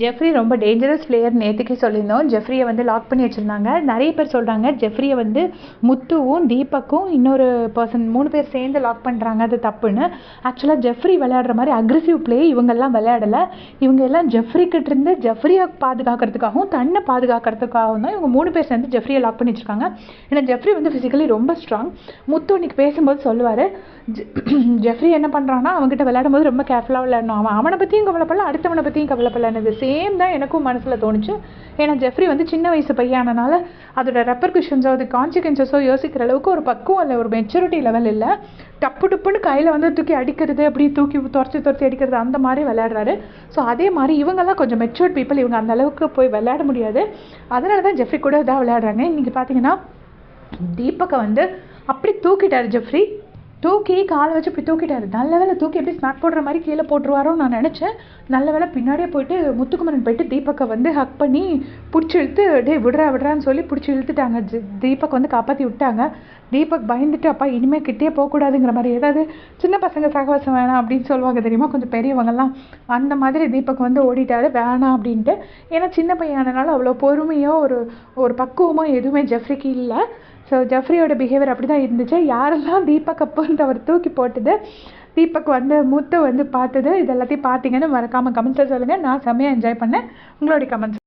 Jeffrey ரொம்ப dangerous player நேற்றுக்கே சொல்லியிருந்தோம். ஜெஃப்ரியை வந்து லாக் பண்ணி வச்சுருந்தாங்க. நிறைய பேர் சொல்கிறாங்க ஜெஃப்ரியை வந்து முத்துவும் தீபக்கும் இன்னொரு பர்சன் மூணு பேர் சேர்ந்து லாக் பண்ணுறாங்க அது தப்புன்னு. ஆக்சுவலாக ஜெஃப்ரி விளையாடுற மாதிரி அக்ரெசிவ் பிளே இவங்கெல்லாம் விளையாடலை. இவங்க எல்லாம் ஜெஃப்ரிக்கிட்ட இருந்து ஜெஃப்ரியை பாதுகாக்கிறதுக்காகவும் தன்னை பாதுகாக்கிறதுக்காகவும் தான் இவங்க மூணு பேர் சேர்ந்து ஜெஃப்ரியை லாக் பண்ணி வச்சிருக்காங்க. ஏன்னா ஜெஃப்ரி வந்து ஃபிசிக்கலி ரொம்ப ஸ்ட்ராங் முத்து இன்னைக்கு பேசும்போது சொல்லுவார் ஜெஃப்ரி என்ன பண்ணுறான்னா அவங்ககிட்ட விளையாடும் போது ரொம்ப கேர்ஃபுல்லாக விளையாடணும். அவன் அவனை பற்றியும் கவலைப்படல அடுத்தவனை பற்றியும் கவலைப்படலன்னு சேம் தான் எனக்கும் மனசில் தோணுச்சு? ஏன்னா ஜெஃப்ரி வந்து சின்ன வயசு பையனால அதோட ரெப்பர்குஷன்ஸோ அது கான்சிக்வன்சஸோ யோசிக்கிற அளவுக்கு ஒரு பக்குவம் இல்லை ஒரு மெச்சூரிட்டி லெவல் இல்லை. டப்பு டப்புன்னு கையில் வந்து தூக்கி அடிக்கிறது அப்படி தூக்கி துரத்தி துரத்தி அடிக்கிறது அந்த மாதிரி விளையாடுறாரு. ஸோ அதே மாதிரி இவங்கெல்லாம் கொஞ்சம் மெச்சூர்ட் பீப்புள் இவங்க அந்த அளவுக்கு போய் விளையாட முடியாது. அதனால தான் ஜெஃப்ரி கூட இதாக விளையாடுறாங்க. இன்றைக்கி பார்த்தீங்கன்னா தீபக்கை வந்து அப்படி தூக்கிட்டார் ஜெஃப்ரி. தூக்கி காலை வச்சு இப்படி தூக்கிட்டாரு. நல்ல வேலை தூக்கி எப்படி ஸ்மாக் போடுற மாதிரி கீழே போட்டுருவாரோன்னு நான் நினச்சேன். நல்ல வேலை பின்னாடியே போயிட்டு முத்துக்குமரன் போயிட்டு தீபக்கை வந்து ஹக் பண்ணி பிடிச்சி இழுத்து டே விடுறா விடுறான்னு சொல்லி பிடிச்சி இழுத்துட்டாங்க. தீபக் வந்து காப்பாற்றி விட்டாங்க. தீபக் பயந்துட்டு அப்பா இனிமேல் கிட்டே போகக்கூடாதுங்கிற மாதிரி ஏதாவது சின்ன பசங்க சகவாசம் வேணாம் அப்படின்னு சொல்லுவாங்க தெரியுமா? கொஞ்சம் பெரியவங்கெல்லாம். அந்த மாதிரி தீபக் வந்து ஓடிட்டாரு. வேணாம் அப்படின்ட்டு. ஏன்னா சின்ன பையனால அவ்வளோ பொறுமையோ ஒரு ஒரு பக்குவமோ எதுவுமே ஜெஃப்ரிக்கு இல்லை. ஸோ ஜெஃப்ரியோட பிஹேவியர் அப்படி தான் இருந்துச்சு. யாரெல்லாம் தீபக் அப்போன்ட்டு அவர் தூக்கி போட்டது தீபக் வந்து மூத்த வந்து பார்த்தது இது எல்லாத்தையும் பார்த்தீங்கன்னு மறக்காமல் கமெண்ட்ஸில் சொல்லுங்கள் நான் செம்மையாக என்ஜாய் பண்ணேன். உங்களுடைய கமெண்ட்ஸ்